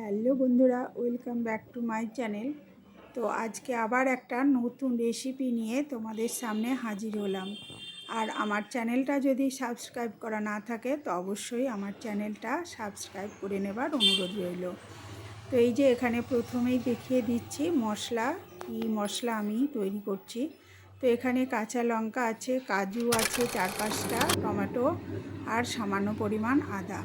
Hello বন্ধুরা, welcome back to my channel. তো আজকে আবার একটা নতুন রেসিপি নিয়ে তোমাদের সামনে হাজির হলাম। আর আমার চ্যানেলটা যদি সাবস্ক্রাইব করা না থাকে, তো অবশ্যই আমার চ্যানেলটা সাবস্ক্রাইব করে নেবার অনুরোধ রইল। তো এই যে এখানে প্রথমেই দেখিয়ে দিচ্ছি মশলা, কী মশলা আমি তৈরি করছি। তো এখানে কাঁচা লঙ্কা আছে, কাজু আছে চার পাঁচটা, টমেটো আর সামান্য পরিমাণ আদা।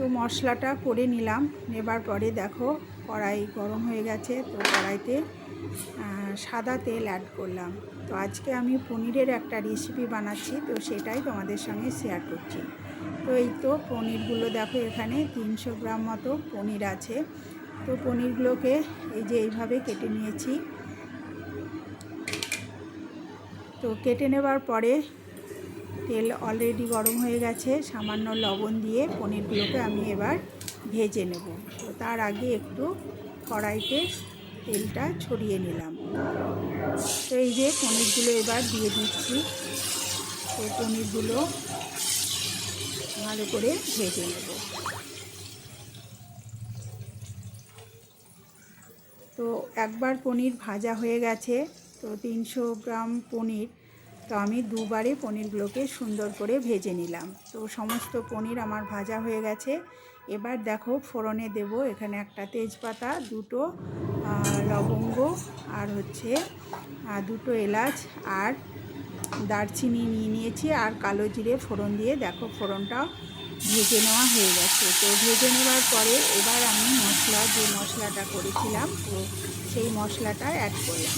তো মশলাটা করে নিলাম। নেবার পরে দেখো কড়াই গরম হয়ে গেছে, তো কড়াইতে সাদা তেল অ্যাড করলাম। তো আজকে আমি পনিরের একটা রেসিপি বানাচ্ছি, তো সেটাই তোমাদের সঙ্গে শেয়ার করছি। তো এই তো পনিরগুলো দেখো এখানে তিনশো গ্রাম মতো পনির আছে। তো পনিরগুলোকে এই যে এইভাবে কেটে নিয়েছি। তো কেটে নেবার পরে তেল অলরেডি গরম হয়ে গেছে, সামান্য লবণ দিয়ে পনিরগুলোকে আমি এবার ভেজে নেব। তো তার আগে একটু কড়াইতে তেলটা ছড়িয়ে নিলাম। তো এই যে পনিরগুলো এবার দিয়ে দিচ্ছি। তো পনিরগুলো ভালো করে ভেজে নেব। তো একবার পনির ভাজা হয়ে গেছে, তো তিনশো গ্রাম পনির তো আমি দুবারে পনিরগুলোকে সুন্দর করে ভেজে নিলাম। তো সমস্ত পনির আমার ভাজা হয়ে গেছে। এবার দেখো ফোড়নে দেব এখানে একটা তেজপাতা, দুটো লবঙ্গ আর হচ্ছে দুটো এলাচ আর দারচিনি নিয়ে নিয়েছি আর কালো জিরে ফোড়ন দিয়ে। দেখো ফোড়নটা ভেজে নেওয়া হয়ে গেছে। তো ভেজে নেওয়ার পরে এবার আমি মশলা, যে মশলাটা করেছিলাম, তো সেই মশলাটা অ্যাড করলাম।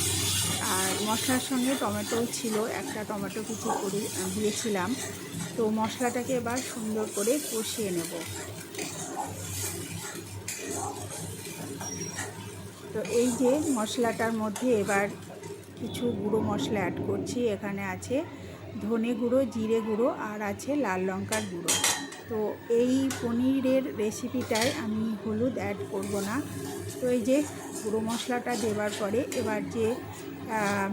আর মশলার সঙ্গে টমেটো ছিল, একটা টমেটো কিছু করে দিয়েছিলাম। তো মশলাটাকে এবার সুন্দর করে কষিয়ে নেব। তো এই যে মশলাটার মধ্যে এবার কিছু গুঁড়ো মশলা অ্যাড করছি। এখানে আছে ধনে গুঁড়ো, জিরে গুঁড়ো, আর আছে লাল লঙ্কার গুঁড়ো। তো এই পনিরের রেসিপিটায় আমি হলুদ অ্যাড করব না। তো এই যে গুঁড়ো মশলাটা দেওয়ার পরে এবার যে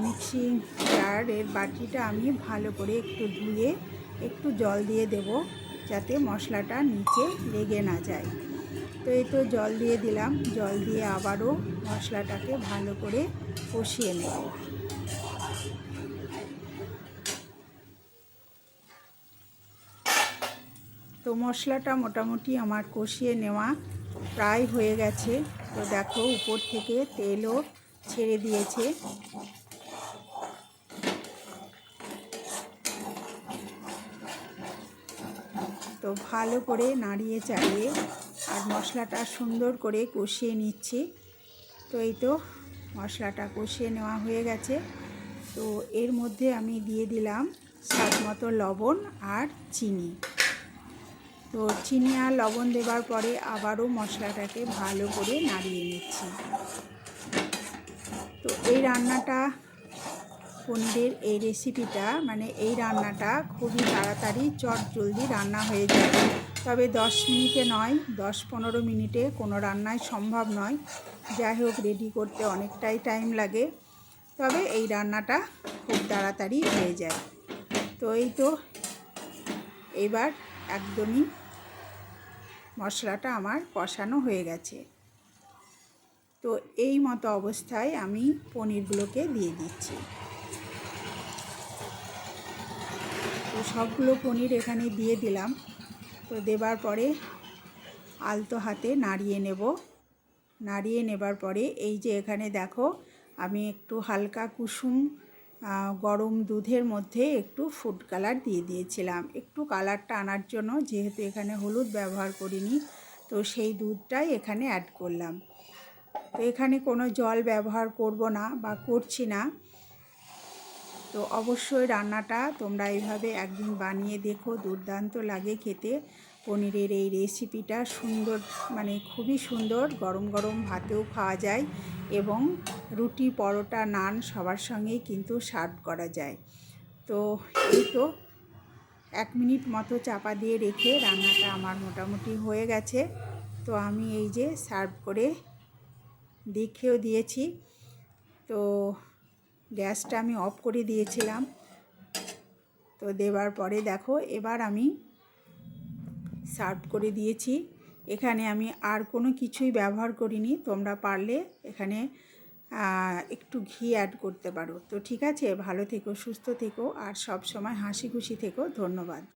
মিক্সিং জারের বাটিটা আমি ভালো করে একটু ধুয়ে একটু জল দিয়ে দেব যাতে মশলাটা নিচে লেগে না যায়। তো এই তো জল দিয়ে দিলাম। জল দিয়ে আবারও মশলাটাকে ভালো করে কষিয়ে নেব। তো মশলাটা মোটামুটি আমার কষিয়ে নেওয়া প্রায় হয়ে গেছে। তো দেখো উপর থেকে তেলও ছেড়ে দিয়েছে। তো ভালো করে নাড়িয়ে চাড়িয়ে আর মশলাটা সুন্দর করে কষিয়ে নিচ্ছি। তো এই তো মশলাটা কষিয়ে নেওয়া হয়ে গেছে। তো এর মধ্যে আমি দিয়ে দিলাম স্বাদ মতো লবণ আর চিনি। তো চিনি আর লবণ দেওয়ার পরে আবারও মশলাটাকে ভালো করে নাড়িয়ে নিচ্ছি। তো এই রান্নাটা পনিরের এই রেসিপিটা মানে এই রান্নাটা খুবই তাড়াতাড়ি চট জলদি রান্না হয়ে যায়। তবে দশ মিনিটে নয়, দশ পনেরো মিনিটে কোনো রান্নায় সম্ভব নয়। যাই হোক রেডি করতে অনেকটাই টাইম লাগে। তবে এই রান্নাটা খুব তাড়াতাড়ি হয়ে যায়। তো এই তো, এবার একদমই মশলাটা আমার কষানো হয়ে গেছে। তো এই মতো অবস্থায় আমি পনিরগুলোকে দিয়ে দিচ্ছি। তো সবগুলো পনির এখানে দিয়ে দিলাম। তো দেবার পরে আলতো হাতে নাড়িয়ে নেব। নাড়িয়ে নেবার পরে এই যে এখানে দেখো, আমি একটু হালকা কুসুম গরম দুধের মধ্যে একটু ফুড কালার দিয়ে দিয়েছিলাম। একটু কালারটা আনার জন্য যেহেতু এখানে হলুদ ব্যবহার করিনি, তো সেই দুধটাই এখানে অ্যাড করলাম। তো এখানে কোনো জল ব্যবহার করব না বা করছি না। তো অবশ্যই রান্নাটা তোমরা এইভাবে একদিন বানিয়ে দেখো, দুর্দান্ত লাগে খেতে। পনিরের এই রেসিপিটা সুন্দর মানে খুবই সুন্দর। গরম গরম ভাতেও খাওয়া যায় এবং রুটি, পরোটা, নান সবার সঙ্গেই কিন্তু সার্ভ করা যায়। তো এই তো এক মিনিট মতো চাপা দিয়ে রেখে রান্নাটা আমার মোটামুটি হয়ে গেছে। তো আমি এই যে সার্ভ করে দেখেও দিয়েছি। তো গ্যাসটা আমি অফ করে দিয়েছিলাম। তো দেওয়ার পরে দেখো, এবার আমি সার্ভ করে দিয়েছি। এখানে আমি আর কোনো কিছুই ব্যবহার করিনি। তোমরা পারলে এখানে একটু ঘি অ্যাড করতে পারো। তো ঠিক আছে, ভালো থেকো, সুস্থ থেকো, আর সব সময় হাসি খুশি থেকো। ধন্যবাদ।